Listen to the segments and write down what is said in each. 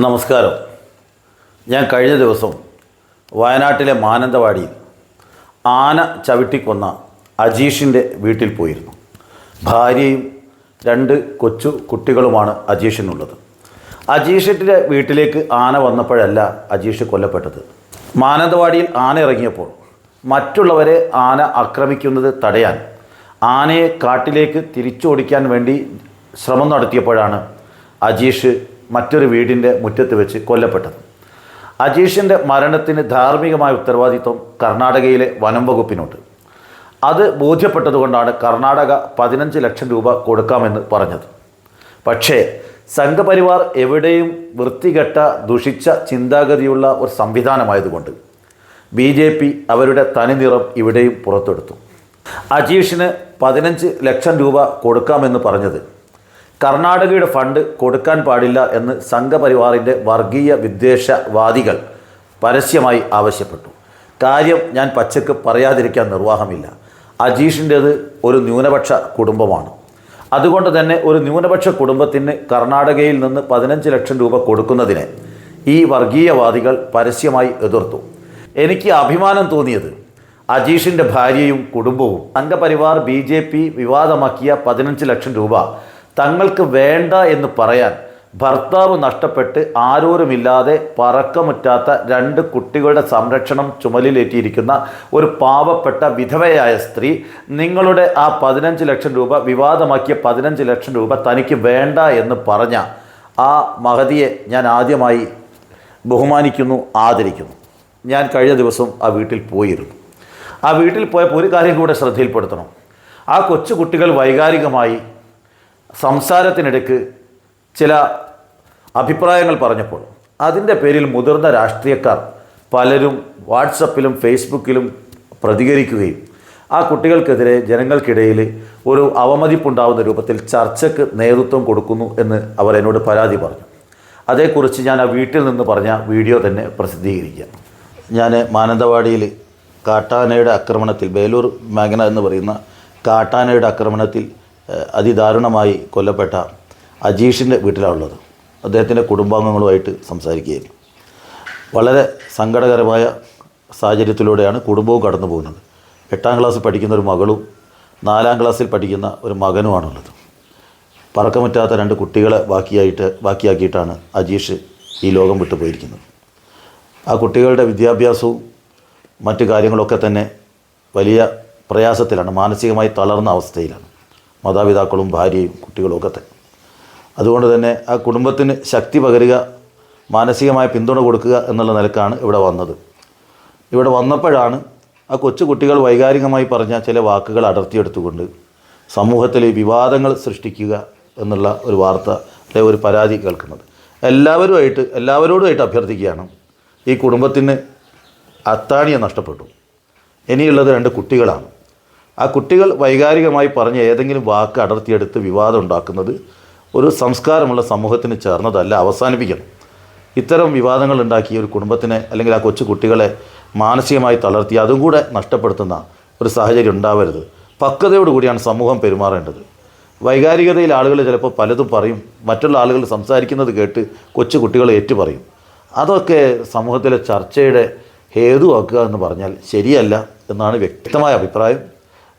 നമസ്കാരം. ഞാൻ കഴിഞ്ഞ ദിവസം വയനാട്ടിലെ മാനന്തവാടിയിൽ ആന ചവിട്ടിക്കൊന്ന അജീഷിന്റെ വീട്ടിൽ പോയിരുന്നു. ഭാര്യയും രണ്ട് കൊച്ചു കുട്ടികളുമാണ് അജീഷിനുള്ളത്. അജീഷിന്റെ വീട്ടിലേക്ക് ആന വന്നപ്പോഴല്ല അജീഷ് കൊല്ലപ്പെട്ടത്. മാനന്തവാടിയിൽ ആന ഇറങ്ങിയപ്പോൾ മറ്റുള്ളവരെ ആന ആക്രമിക്കുന്നത് തടയാൻ ആനയെ കാട്ടിലേക്ക് തിരിച്ചോടിക്കാൻ വേണ്ടി ശ്രമം നടത്തിയപ്പോഴാണ് അജീഷ് മറ്റൊരു വീടിന്റെ മുറ്റത്ത് വെച്ച് കൊല്ലപ്പെട്ടത്. അജീഷിന്റെ മരണത്തിന് ധാർമ്മികമായ ഉത്തരവാദിത്വം കർണാടകയിലെ വനം വകുപ്പിനുണ്ട് അത് ബോധ്യപ്പെട്ടതുകൊണ്ടാണ് കർണാടക പതിനഞ്ച് ലക്ഷം രൂപ കൊടുക്കാമെന്ന് പറഞ്ഞത്. പക്ഷേ സംഘപരിവാർ എവിടെയും വൃത്തികെട്ട ദുഷിച്ച ചിന്താഗതിയുള്ള ഒരു സംവിധാനമായതുകൊണ്ട് ബി ജെ പി അവരുടെ തനിനിറം ഇവിടെയും പുറത്തെടുത്തു. അജീഷിന് പതിനഞ്ച് ലക്ഷം രൂപ കൊടുക്കാമെന്ന് പറഞ്ഞത് കർണാടകയുടെ ഫണ്ട് കൊടുക്കാൻ പാടില്ല എന്ന് സംഘപരിവാറിന്റെ വർഗീയ വിദ്വേഷവാദികൾ പരസ്യമായി ആവശ്യപ്പെട്ടു. കാര്യം ഞാൻ പച്ചക്ക് പറയാതിരിക്കാൻ നിർവാഹമില്ല. അജീഷിന്റേത് ഒരു ന്യൂനപക്ഷ കുടുംബമാണ്. അതുകൊണ്ട് തന്നെ ഒരു ന്യൂനപക്ഷ കുടുംബത്തിന് കർണാടകയിൽ നിന്ന് പതിനഞ്ച് ലക്ഷം രൂപ കൊടുക്കുന്നതിനെ ഈ വർഗീയവാദികൾ പരസ്യമായി എതിർത്തു. എനിക്ക് അഭിമാനം തോന്നിയത് അജീഷിന്റെ ഭാര്യയും കുടുംബവും സംഘപരിവാർ ബി ജെ പി വിവാദമാക്കിയ പതിനഞ്ച് ലക്ഷം രൂപ തങ്ങൾക്ക് വേണ്ട എന്ന് പറയാൻ ഭർത്താവ് നഷ്ടപ്പെട്ട് ആരോരുമില്ലാതെ പറക്കമുറ്റാത്ത രണ്ട് കുട്ടികളുടെ സംരക്ഷണം ചുമലിലേറ്റിയിരിക്കുന്ന ഒരു പാവപ്പെട്ട വിധവയായ സ്ത്രീ നിങ്ങളുടെ ആ പതിനഞ്ച് ലക്ഷം രൂപ വിവാദമാക്കിയ പതിനഞ്ച് ലക്ഷം രൂപ തനിക്ക് വേണ്ട എന്ന് പറഞ്ഞ ആ മഹതിയെ ഞാൻ ആദ്യമായി ബഹുമാനിക്കുന്നു ആദരിക്കുന്നു. ഞാൻ കഴിഞ്ഞ ദിവസം ആ വീട്ടിൽ പോയിരുന്നു. ആ വീട്ടിൽ പോയപ്പോൾ ഒരു കാര്യം കൂടെ ശ്രദ്ധയിൽപ്പെടുത്തണം. ആ കൊച്ചു കുട്ടികൾ വൈകാരികമായി സംസാരത്തിനിടയ്ക്ക് ചില അഭിപ്രായങ്ങൾ പറഞ്ഞപ്പോൾ അതിന്റെ പേരിൽ മുതിർന്ന രാഷ്ട്രീയക്കാർ പലരും വാട്സപ്പിലും ഫേസ്ബുക്കിലും പ്രതികരിക്കുകയും ആ കുട്ടികൾക്കെതിരെ ജനങ്ങൾക്കിടയിൽ ഒരു അവമതിപ്പുണ്ടാവുന്ന രൂപത്തിൽ ചർച്ചയ്ക്ക് നേതൃത്വം കൊടുക്കുന്നു എന്ന് അവർ എന്നോട് പരാതി പറഞ്ഞു. അതേക്കുറിച്ച് ഞാൻ ആ വീട്ടിൽ നിന്ന് പറഞ്ഞ വീഡിയോ തന്നെ പ്രസിദ്ധീകരിക്കാം ഞാൻ മാനന്തവാടിയിൽ കാട്ടാനയുടെ ആക്രമണത്തിൽ ബേലൂർ മേഖല എന്ന് പറയുന്ന കാട്ടാനയുടെ ആക്രമണത്തിൽ അതിദാരുണമായി കൊല്ലപ്പെട്ട അജീഷിന്റെ വീട്ടിലാണുള്ളത്. അദ്ദേഹത്തിന്റെ കുടുംബാംഗങ്ങളുമായിട്ട് സംസാരിക്കുകയായിരുന്നു. വളരെ സങ്കടകരമായ സാഹചര്യത്തിലൂടെയാണ് കുടുംബവും കടന്നു പോകുന്നത്. എട്ടാം ക്ലാസ് പഠിക്കുന്ന ഒരു മകളും നാലാം ക്ലാസ്സിൽ പഠിക്കുന്ന ഒരു മകനുമാണുള്ളത്. പറക്കമുറ്റാത്ത രണ്ട് കുട്ടികളെ ബാക്കിയായിട്ട് ബാക്കിയാക്കിയിട്ടാണ് അജീഷ് ഈ ലോകം വിട്ടു പോയിരിക്കുന്നത് ആ കുട്ടികളുടെ വിദ്യാഭ്യാസവും മറ്റു കാര്യങ്ങളൊക്കെ തന്നെ വലിയ പ്രയാസത്തിലാണ് മാനസികമായി തളർന്ന അവസ്ഥയിലാണ്. മാതാപിതാക്കളും ഭാര്യയും കുട്ടികളും ഒക്കെ തന്നെ. അതുകൊണ്ട് തന്നെ ആ കുടുംബത്തിന് ശക്തി പകരുക മാനസികമായ പിന്തുണ കൊടുക്കുക എന്നുള്ള നിലക്കാണ് ഇവിടെ വന്നത്. ഇവിടെ വന്നപ്പോഴാണ് ആ കൊച്ചു കുട്ടികൾ വൈകാരികമായി പറഞ്ഞ ചില വാക്കുകൾ അടർത്തിയെടുത്തുകൊണ്ട് സമൂഹത്തിൽ വിവാദങ്ങൾ സൃഷ്ടിക്കുക എന്നുള്ള ഒരു വാർത്ത അല്ലെ ഒരു പരാതി കേൾക്കുന്നത്. എല്ലാവരുമായിട്ട് എല്ലാവരോടുമായിട്ട് അഭ്യർത്ഥിക്കുകയാണ് ഈ കുടുംബത്തിന് അത്താണിയെ നഷ്ടപ്പെട്ടു. ഇനിയുള്ളത് രണ്ട് കുട്ടികളാണ്. ആ കുട്ടികൾ വൈകാരികമായി പറഞ്ഞ ഏതെങ്കിലും വാക്ക് അടർത്തിയെടുത്ത് വിവാദം ഉണ്ടാക്കുന്നത് ഒരു സംസ്കാരമുള്ള സമൂഹത്തിന് ചേർന്നതല്ല അവസാനിപ്പിക്കണം. ഇത്തരം വിവാദങ്ങൾ ഉണ്ടാക്കി ഒരു കുടുംബത്തിനെ അല്ലെങ്കിൽ ആ കൊച്ചു കുട്ടികളെ മാനസികമായി തളർത്തി അതും കൂടെ നഷ്ടപ്പെടുത്തുന്ന ഒരു സാഹചര്യം ഉണ്ടാവരുത്. പക്വതയോടുകൂടിയാണ് സമൂഹം പെരുമാറേണ്ടത്. വൈകാരികതയിൽ ആളുകൾ ചിലപ്പോൾ പലതും പറയും മറ്റുള്ള ആളുകൾ സംസാരിക്കുന്നത് കേട്ട് കൊച്ചു കുട്ടികൾ ഏറ്റു പറയും അതൊക്കെ സമൂഹത്തിലെ ചർച്ചയുടെ ഹേതുവാക്കുക എന്ന് പറഞ്ഞാൽ ശരിയല്ല എന്നാണ് വ്യക്തമായ അഭിപ്രായം.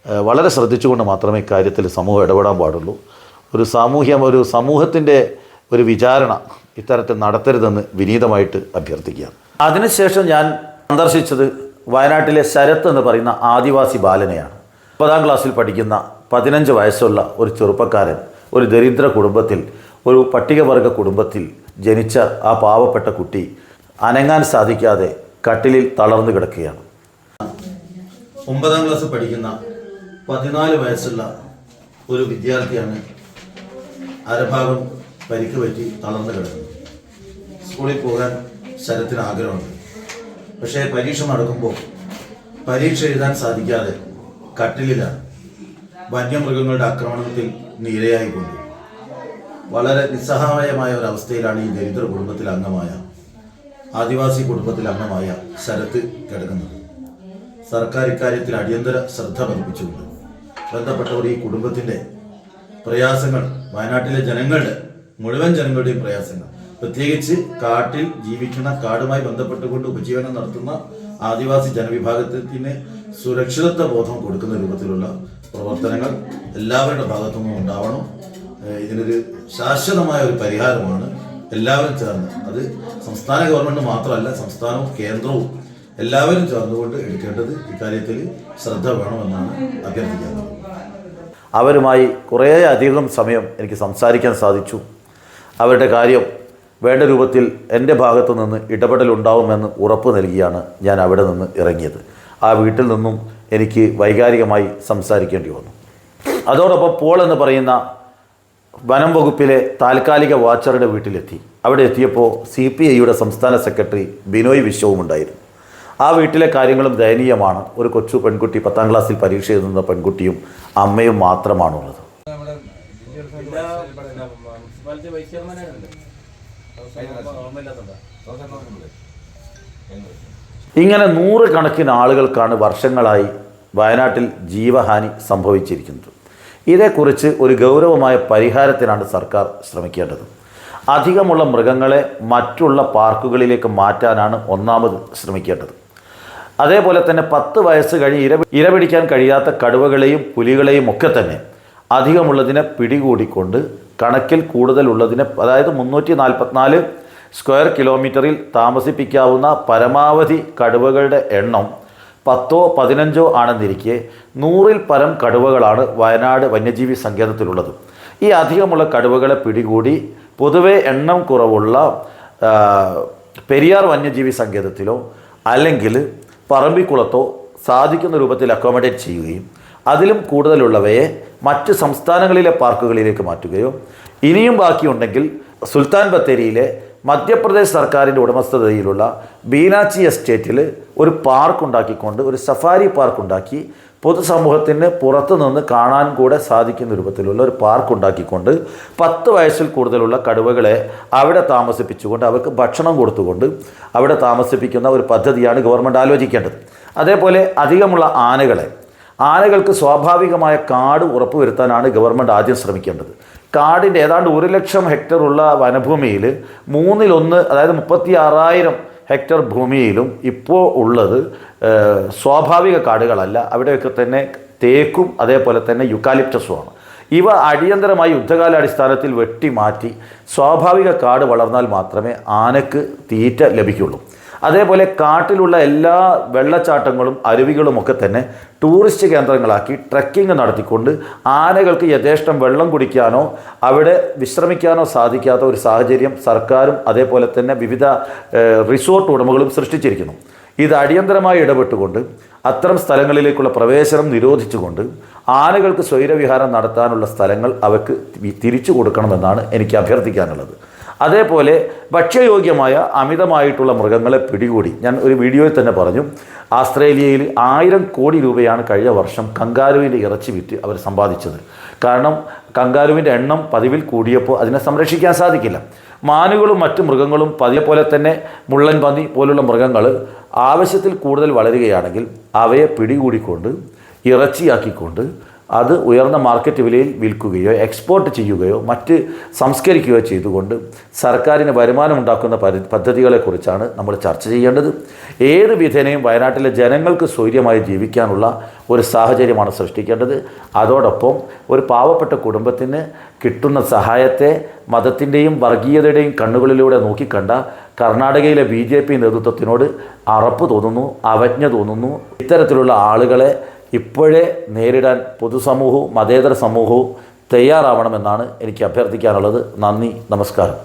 വളരെ ശ്രദ്ധിച്ചുകൊണ്ട് മാത്രമേ ഇക്കാര്യത്തിൽ സമൂഹം ഇടപെടാൻ പാടുള്ളൂ. ഒരു സാമൂഹ്യം ഒരു സമൂഹത്തിന്റെ ഒരു വിചാരണ ഇത്തരത്തിൽ നടത്തരുതെന്ന് വിനീതമായിട്ട് അഭ്യർത്ഥിക്കുകയാണ്. അതിനുശേഷം ഞാൻ സന്ദർശിച്ചത് വയനാട്ടിലെ ശരത്ത് എന്ന് പറയുന്ന ആദിവാസി ബാലനെയാണ്. പത്താം ക്ലാസ്സിൽ പഠിക്കുന്ന പതിനഞ്ച് വയസ്സുള്ള ഒരു ചെറുപ്പക്കാരൻ ഒരു ദരിദ്ര കുടുംബത്തിൽ ഒരു പട്ടികവർഗ കുടുംബത്തിൽ ജനിച്ച ആ പാവപ്പെട്ട കുട്ടി അനങ്ങാൻ സാധിക്കാതെ കട്ടിലിൽ തളർന്നു കിടക്കുകയാണ്. ഒമ്പതാം ക്ലാസ് പഠിക്കുന്ന പതിനാല് വയസ്സുള്ള ഒരു വിദ്യാർത്ഥിയാണ് അരഭാഗം പരിക്ക് പറ്റി തളർന്നു കിടക്കുന്നത്. സ്കൂളിൽ പോകാൻ ശരത്തിന് ആഗ്രഹമുണ്ട്. പക്ഷേ പരീക്ഷ നടക്കുമ്പോൾ പരീക്ഷ എഴുതാൻ സാധിക്കാതെ കട്ടിലിലാണ് വന്യമൃഗങ്ങളുടെ ആക്രമണത്തിൽ നീരയായിക്കൊണ്ട് വളരെ നിസ്സഹായമായ ഒരു അവസ്ഥയിലാണ് ഈ ദരിദ്ര കുടുംബത്തിലെ അംഗമായ ആദിവാസി കുടുംബത്തിലെ അംഗമായ ശരത്ത് കിടക്കുന്നത്. സർക്കാർ ഇക്കാര്യത്തിൽ അടിയന്തര ശ്രദ്ധ പതിപ്പിച്ചുകൊണ്ട് ബന്ധപ്പെട്ടവർ ഈ കുടുംബത്തിന്റെ പ്രയാസങ്ങൾ വയനാട്ടിലെ ജനങ്ങളുടെ മുഴുവൻ ജനങ്ങളുടെയും പ്രയാസങ്ങൾ. പ്രത്യേകിച്ച് കാട്ടിൽ ജീവിക്കുന്ന കാടുമായി ബന്ധപ്പെട്ടുകൊണ്ട് ഉപജീവനം നടത്തുന്ന ആദിവാസി ജനവിഭാഗത്തിന് സുരക്ഷിതത്വ ബോധം കൊടുക്കുന്ന രൂപത്തിലുള്ള പ്രവർത്തനങ്ങൾ എല്ലാവരുടെ ഭാഗത്തു നിന്നും ഉണ്ടാവണം ഇതിനൊരു ശാശ്വതമായ ഒരു പരിഹാരമാണ് എല്ലാവരും ചേർന്ന്. അത് സംസ്ഥാന ഗവൺമെന്റ് മാത്രമല്ല സംസ്ഥാനവും കേന്ദ്രവും എല്ലാവരും ചേർന്നുകൊണ്ട് എടുക്കേണ്ടത് ഇക്കാര്യത്തിൽ ശ്രദ്ധ വേണമെന്നാണ് അഭ്യർത്ഥിക്കുന്നത്. അവരുമായി കുറേ അധികം സമയം എനിക്ക് സംസാരിക്കാൻ സാധിച്ചു. അവരുടെ കാര്യം വേണ്ട രൂപത്തിൽ എന്റെ ഭാഗത്തു നിന്ന് ഇടപെടലുണ്ടാവുമെന്ന് ഉറപ്പ് നൽകിയാണ് ഞാൻ അവിടെ നിന്ന് ഇറങ്ങിയത്. ആ വീട്ടിൽ നിന്നും എനിക്ക് വൈകാരികമായി സംസാരിക്കേണ്ടി വന്നു. അതോടൊപ്പം പോൾ എന്ന് പറയുന്ന വനം വകുപ്പിലെ താൽക്കാലിക വാച്ചറുടെ വീട്ടിലെത്തി. അവിടെ എത്തിയപ്പോൾ സി പി ഐയുടെ സംസ്ഥാന സെക്രട്ടറി ബിനോയ് വിശ്വവും ഉണ്ടായിരുന്നു ആ വീട്ടിലെ കാര്യങ്ങളും ദയനീയമാണ്. ഒരു കൊച്ചു പെൺകുട്ടി പത്താം ക്ലാസ്സിൽ പരീക്ഷ എഴുതുന്ന പെൺകുട്ടിയും അമ്മയും മാത്രമാണുള്ളത്. ഇങ്ങനെ നൂറുകണക്കിന് ആളുകൾക്കാണ് വർഷങ്ങളായി വയനാട്ടിൽ ജീവഹാനി സംഭവിച്ചിരിക്കുന്നത്. ഇതേക്കുറിച്ച് ഒരു ഗൗരവമായ പരിഹാരത്തിനാണ് സർക്കാർ ശ്രമിക്കേണ്ടത്. അധികമുള്ള മൃഗങ്ങളെ മറ്റുള്ള പാർക്കുകളിലേക്ക് മാറ്റാനാണ് ഒന്നാമത് ശ്രമിക്കേണ്ടത്. അതേപോലെ തന്നെ പത്ത് വയസ്സ് കഴിഞ്ഞ് ഇര ഇരപിടിക്കാൻ കഴിയാത്ത കടുവകളെയും പുലികളെയും ഒക്കെ തന്നെ അധികമുള്ളതിനെ പിടികൂടിക്കൊണ്ട് കണക്കിൽ കൂടുതലുള്ളതിനെ അതായത് മുന്നൂറ്റി നാൽപ്പത്തിനാല് സ്ക്വയർ കിലോമീറ്ററിൽ താമസിപ്പിക്കാവുന്ന പരമാവധി കടുവകളുടെ എണ്ണം പത്തോ പതിനഞ്ചോ ആണെന്നിരിക്കെ നൂറിൽ പരം കടുവകളാണ് വയനാട് വന്യജീവി സങ്കേതത്തിലുള്ളത്. ഈ അധികമുള്ള കടുവകളെ പിടികൂടി പൊതുവെ എണ്ണം കുറവുള്ള പെരിയാർ വന്യജീവി സങ്കേതത്തിലോ അല്ലെങ്കിൽ പറമ്പിക്കുളത്തോ സാധിക്കുന്ന രൂപത്തിൽ അക്കോമഡേറ്റ് ചെയ്യുകയും അതിലും കൂടുതലുള്ളവയെ മറ്റ് സംസ്ഥാനങ്ങളിലെ പാർക്കുകളിലേക്ക് മാറ്റുകയോ ഇനിയും ബാക്കിയുണ്ടെങ്കിൽ സുൽത്താൻ ബത്തേരിയിലെ മധ്യപ്രദേശ് സർക്കാരിന്റെ ഉടമസ്ഥതയിലുള്ള ബീനാച്ചി എസ്റ്റേറ്റിൽ ഒരു പാർക്ക് ഉണ്ടാക്കിക്കൊണ്ട് ഒരു സഫാരി പാർക്ക് ഉണ്ടാക്കി പൊതുസമൂഹത്തിന് പുറത്തുനിന്ന് കാണാൻ കൂടെ സാധിക്കുന്ന രൂപത്തിലുള്ള ഒരു പാർക്ക് ഉണ്ടാക്കിക്കൊണ്ട് പത്ത് വയസ്സിൽ കൂടുതലുള്ള കടുവകളെ അവിടെ താമസിപ്പിച്ചുകൊണ്ട് അവർക്ക് ഭക്ഷണം കൊടുത്തുകൊണ്ട് അവിടെ താമസിപ്പിക്കുന്ന ഒരു പദ്ധതിയാണ് ഗവൺമെന്റ് ആലോചിക്കേണ്ടത്. അതേപോലെ അധികമുള്ള ആനകളെ ആനകൾക്ക് സ്വാഭാവികമായ കാട് ഉറപ്പുവരുത്താനാണ് ഗവൺമെന്റ് ആദ്യം ശ്രമിക്കേണ്ടത്. കാടിന്റെ ഏതാണ്ട് ഒരു ലക്ഷം ഹെക്ടറുള്ള വനഭൂമിയിൽ മൂന്നിലൊന്ന് അതായത് മുപ്പത്തി ആറായിരം ഹെക്ടർ ഭൂമിയിലും ഇപ്പോൾ ഉള്ളത് സ്വാഭാവിക കാടുകളല്ല. അവിടെയൊക്കെ തന്നെ തേക്കും അതേപോലെ തന്നെ യുക്കാലിപ്റ്റസുമാണ് ഇവ അടിയന്തരമായി യുദ്ധകാലാടിസ്ഥാനത്തിൽ വെട്ടിമാറ്റി സ്വാഭാവിക കാട് വളർന്നാൽ മാത്രമേ ആനക്ക് തീറ്റ ലഭിക്കുള്ളൂ. അതേപോലെ കാട്ടിലുള്ള എല്ലാ വെള്ളച്ചാട്ടങ്ങളും അരുവികളും ഒക്കെ തന്നെ ടൂറിസ്റ്റ് കേന്ദ്രങ്ങളാക്കി ട്രക്കിംഗ് നടത്തിക്കൊണ്ട് ആനകൾക്ക് യഥേഷ്ടം വെള്ളം കുടിക്കാനോ അവിടെ വിശ്രമിക്കാനോ സാധിക്കാത്ത ഒരു സാഹചര്യം സർക്കാരും അതേപോലെ തന്നെ വിവിധ റിസോർട്ട് ഉടമകളും സൃഷ്ടിച്ചിരിക്കുന്നു. ഇത് അടിയന്തരമായി ഇടപെട്ടുകൊണ്ട് അത്തരം സ്ഥലങ്ങളിലേക്കുള്ള പ്രവേശനം നിരോധിച്ചുകൊണ്ട് ആനകൾക്ക് സ്വൈരവിഹാരം നടത്താനുള്ള സ്ഥലങ്ങൾ അവർക്ക് തിരിച്ചു കൊടുക്കണമെന്നാണ് എനിക്ക് അഭ്യർത്ഥിക്കാനുള്ളത്. അതേപോലെ ഭക്ഷ്യയോഗ്യമായ അമിതമായിട്ടുള്ള മൃഗങ്ങളെ പിടികൂടി. ഞാൻ ഒരു വീഡിയോയിൽ തന്നെ പറഞ്ഞു ആസ്ട്രേലിയയിൽ ആയിരം കോടി രൂപയാണ് കഴിഞ്ഞ വർഷം കങ്കാരുവിന്റെ ഇറച്ചി വിറ്റ് അവർ സമ്പാദിച്ചത്. കാരണം കങ്കാരുവിന്റെ എണ്ണം പതിവിൽ കൂടിയപ്പോൾ അതിനെ സംരക്ഷിക്കാൻ സാധിക്കില്ല. മാനുകളും മറ്റു മൃഗങ്ങളും പതിയെ പോലെ തന്നെ മുള്ളൻ പന്നി പോലുള്ള മൃഗങ്ങൾ ആവശ്യത്തിൽ കൂടുതൽ വളരുകയാണെങ്കിൽ അവയെ പിടികൂടിക്കൊണ്ട് ഇറച്ചിയാക്കിക്കൊണ്ട് അത് ഉയർന്ന മാർക്കറ്റ് വിലയിൽ വിൽക്കുകയോ എക്സ്പോർട്ട് ചെയ്യുകയോ മറ്റ് സംസ്കരിക്കുകയോ ചെയ്തുകൊണ്ട് സർക്കാരിന് വരുമാനം ഉണ്ടാക്കുന്ന പദ്ധതികളെക്കുറിച്ചാണ് നമ്മൾ ചർച്ച ചെയ്യേണ്ടത്. ഏത് വിധേനയും വയനാട്ടിലെ ജനങ്ങൾക്ക് സ്വൈര്യമായി ജീവിക്കാനുള്ള ഒരു സാഹചര്യമാണ് സൃഷ്ടിക്കേണ്ടത്. അതോടൊപ്പം ഒരു പാവപ്പെട്ട കുടുംബത്തിന് കിട്ടുന്ന സഹായത്തെ മതത്തിന്റെയും വർഗീയതയുടെയും കണ്ണുകളിലൂടെ നോക്കിക്കണ്ട കർണാടകയിലെ ബി നേതൃത്വത്തിനോട് അറപ്പ് തോന്നുന്നു അവജ്ഞ തോന്നുന്നു. ഇത്തരത്തിലുള്ള ആളുകളെ ഇപ്പോഴേ നേരിടാൻ പൊതുസമൂഹവും മതേതര സമൂഹവും തയ്യാറാവണമെന്നാണ് എനിക്ക് അഭ്യർത്ഥിക്കാനുള്ളത്. നന്ദി നമസ്കാരം.